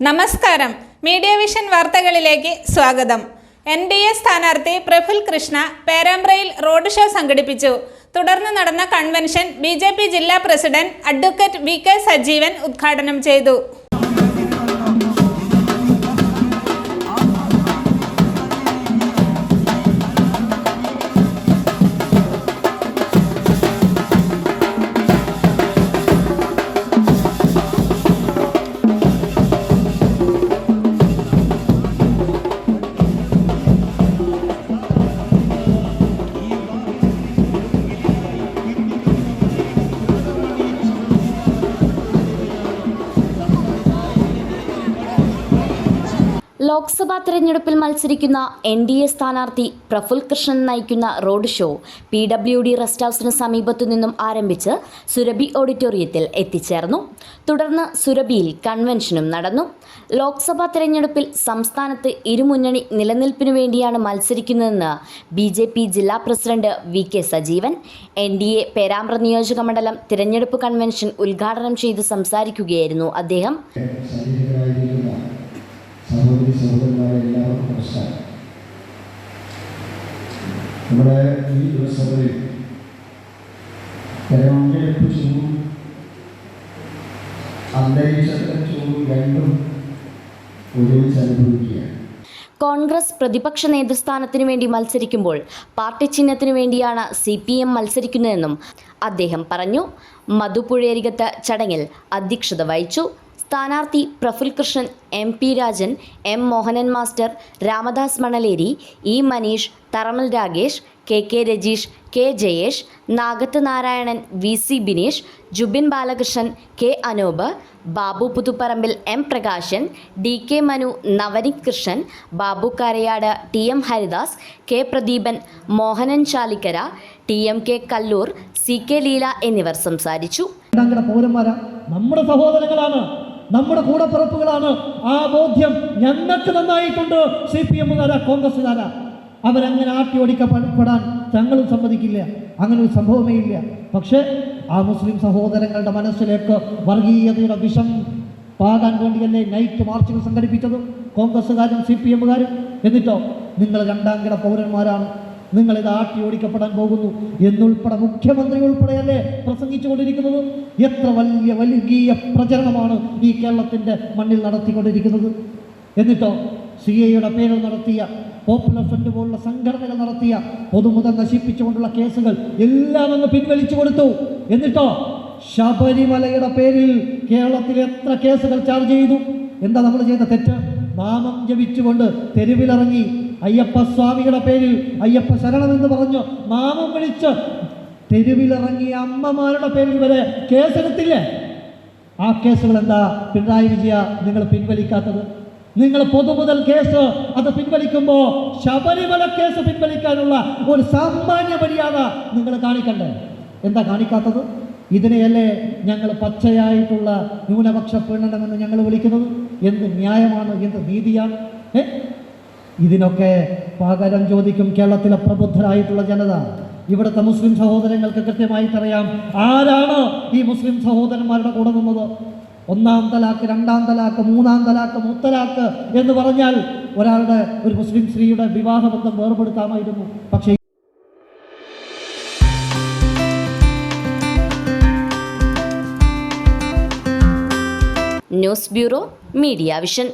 നമസ്കാരം. Media vision വാർത്തകളിലേക്ക് സ്വാഗതം. എൻ ഡി എ സ്ഥാനാർത്ഥി പ്രഫുൽ കൃഷ്ണ പേരാമ്പ്രയിൽ റോഡ് ഷോ സംഘടിപ്പിച്ചു. തുടർന്ന് നടന്ന കൺവെൻഷൻ ബി ജില്ലാ president advocate V K Sajeevan ഉദ്ഘാടനം ചെയ്തു. ലോക്സഭാ തെരഞ്ഞെടുപ്പിൽ മത്സരിക്കുന്ന എൻ ഡി എ സ്ഥാനാർത്ഥി പ്രഫുൽ കൃഷ്ണൻ നയിക്കുന്ന road show P W D rest ഹൗസിന് സമീപത്തു നിന്നും ആരംഭിച്ച് സുരഭി ഓഡിറ്റോറിയത്തിൽ എത്തിച്ചേർന്നു. തുടർന്ന് സുരഭിയിൽ കൺവെൻഷനും നടന്നു. ലോക്സഭാ തെരഞ്ഞെടുപ്പിൽ സംസ്ഥാനത്ത് ഇരുമുന്നണി നിലനിൽപ്പിനു വേണ്ടിയാണ് മത്സരിക്കുന്നതെന്ന് ബി ജെ പി ജില്ലാ president V K Sajeevan N D A Perambra നിയോജക മണ്ഡലം തിരഞ്ഞെടുപ്പ് കൺവെൻഷൻ ഉദ്ഘാടനം ചെയ്ത് സംസാരിക്കുകയായിരുന്നു അദ്ദേഹം. സഹോദരന്മാരെ എല്ലാവർക്കും നമസ്കാരം. നമ്മുടെ ഈ ദിവസങ്ങളിൽ തെരഞ്ഞെടുപ്പ് ചൂടും അന്തരീക്ഷത്തിലെ ചൂടും രണ്ടും ഒരുമിച്ച് അനുഭവിക്കുകയാണ്. കോൺഗ്രസ് പ്രതിപക്ഷ നേതൃസ്ഥാനത്തിനു വേണ്ടി മത്സരിക്കുമ്പോൾ പാർട്ടി ചിഹ്നത്തിനു വേണ്ടിയാണ് സി പി എം മത്സരിക്കുന്നതെന്നും അദ്ദേഹം പറഞ്ഞു. മധുപുഴയരികത്ത് ചടങ്ങിൽ അധ്യക്ഷത വഹിച്ചു. സ്ഥാനാർത്ഥി Praful Krishnan M P Rajan M Mohanan master Ramadas Manaleri E Maneesh Tharamal Ragesh K K Rajeesh K Jayesh Nagath Narayanan V C Bineesh Jubin Balakrishnan K Anoop Babu Puthuparambil M Prakashan D K Manu Navani Krishnan Babu Karayad T M Haridas K Pradeepan Mohanan Chalikkara T M K Kallur C K Leela എന്നിവർ സംസാരിച്ചു. നമ്മുടെ സഹോദരങ്ങളാണ്. നമ്മുടെ കൂടപ്പിറപ്പുകളാണ് ആ ബോധ്യം ഞങ്ങൾക്ക് നന്നായിട്ടുണ്ട്. C P എമ്മുകാരാ കോൺഗ്രസ്സുകാരാ. അവരങ്ങനെ ആട്ടി ഓടിക്കപ്പെടാൻ തങ്ങളും സമ്മതിക്കില്ല. അങ്ങനെ ഒരു സംഭവമേ ഇല്ല. പക്ഷേ ആ മുസ്ലിം സഹോദരങ്ങളുടെ മനസ്സിലേക്ക് വർഗീയതയുടെ വിഷം പാകാൻ വേണ്ടിയല്ലേ നൈറ്റ് മാർച്ചുകൾ സംഘടിപ്പിച്ചതും? കോൺഗ്രസ്സുകാരും സി പി എമ്മുകാരും എന്നിട്ടോ നിങ്ങൾ രണ്ടാം കിട പൗരന്മാരാണ്. നിങ്ങൾ ഇത് ആട്ടി ഓടിക്കപ്പെടാൻ പോകുന്നു എന്നുൾപ്പെടെ മുഖ്യമന്ത്രി ഉൾപ്പെടെയല്ലേ പ്രസംഗിച്ചുകൊണ്ടിരിക്കുന്നത്? എത്ര വലിയ വലിയ പ്രചരണമാണ് ഈ കേരളത്തിന്റെ മണ്ണിൽ നടത്തിക്കൊണ്ടിരിക്കുന്നത്? എന്നിട്ടോ സി എയുടെ പേരിൽ നടത്തിയ പോപ്പുലർ ഫ്രണ്ട് പോലുള്ള സംഘടനകൾ നടത്തിയ പൊതുമുതൽ നശിപ്പിച്ചുകൊണ്ടുള്ള കേസുകൾ എല്ലാം അങ്ങ് പിൻവലിച്ചു കൊടുത്തു. എന്നിട്ടോ ശബരിമലയുടെ പേരിൽ കേരളത്തിൽ എത്ര കേസുകൾ ചാർജ് ചെയ്തു? എന്താ നമ്മൾ ചെയ്ത തെറ്റ്? നാമം ജപിച്ചുകൊണ്ട് തെരുവിലിറങ്ങി അയ്യപ്പ സ്വാമിയുടെ പേരിൽ അയ്യപ്പ ശരണമെന്ന് പറഞ്ഞു. നാമം വിളിച്ച് തെരുവിലിറങ്ങിയ അമ്മമാരുടെ പേരിൽ വരെ കേസെടുത്തില്ലേ? ആ കേസുകൾ എന്താ? പിണറായി വിജയ നിങ്ങൾ പിൻവലിക്കാത്തത്? നിങ്ങൾ പൊതുമുതൽ കേസ് അത് പിൻവലിക്കുമ്പോൾ ശബരിമല കേസ് പിൻവലിക്കാനുള്ള ഒരു സാമാന്യ മര്യാദ നിങ്ങൾ കാണിക്കണ്ടേ? എന്താ കാണിക്കാത്തത്? ഇതിനെയല്ലേ ഞങ്ങൾ പച്ചയായിട്ടുള്ള ന്യൂനപക്ഷ പീഡനമെന്ന് ഞങ്ങൾ വിളിക്കുന്നത്? എന്ത് ന്യായമാണ്? എന്ത് നീതിയാണ്? ഏ? ഇതിനൊക്കെ പകരം ചോദിക്കും കേരളത്തിലെ പ്രബുദ്ധരായിട്ടുള്ള ജനത. ഇവിടുത്തെ മുസ്ലിം സഹോദരങ്ങൾക്ക് കൃത്യമായിട്ടറിയാം ആരാണ് ഈ മുസ്ലിം സഹോദരന്മാരുടെ കൂടെ നിന്നത്? ഒന്നാം തലാക്ക് രണ്ടാം തലാക്ക് മൂന്നാം തലാക്ക് മുത്തലാക്ക് എന്ന് പറഞ്ഞാൽ ഒരാളുടെ ഒരു മുസ്ലിം സ്ത്രീയുടെ വിവാഹബന്ധം വേർപെടുത്താമായിരുന്നു. പക്ഷേ ന്യൂസ് ബ്യൂറോ മീഡിയ വിഷൻ.